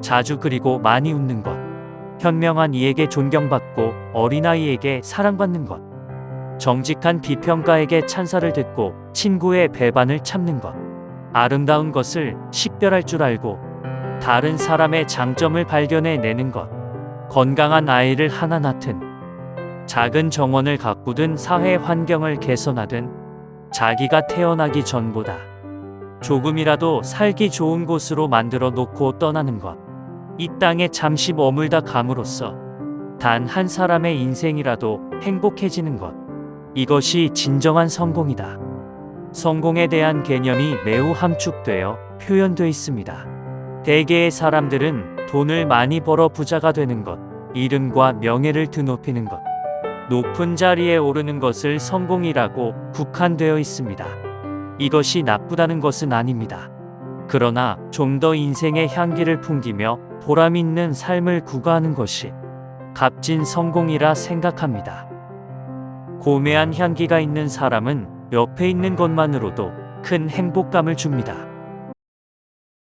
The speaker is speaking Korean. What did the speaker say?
자주 그리고 많이 웃는 것. 현명한 이에게 존경받고 어린아이에게 사랑받는 것. 정직한 비평가에게 찬사를 듣고 친구의 배반을 참는 것. 아름다운 것을 식별할 줄 알고 다른 사람의 장점을 발견해 내는 것. 건강한 아이를 하나 낳든 작은 정원을 가꾸든 사회 환경을 개선하든 자기가 태어나기 전보다 조금이라도 살기 좋은 곳으로 만들어 놓고 떠나는 것. 이 땅에 잠시 머물다 감으로써 단 한 사람의 인생이라도 행복해지는 것. 이것이 진정한 성공이다. 성공에 대한 개념이 매우 함축되어 표현되어 있습니다. 대개의 사람들은 돈을 많이 벌어 부자가 되는 것, 이름과 명예를 드높이는 것, 높은 자리에 오르는 것을 성공이라고 국한되어 있습니다. 이것이 나쁘다는 것은 아닙니다. 그러나 좀 더 인생의 향기를 풍기며 보람 있는 삶을 구가하는 것이 값진 성공이라 생각합니다. 고매한 향기가 있는 사람은 옆에 있는 것만으로도 큰 행복감을 줍니다.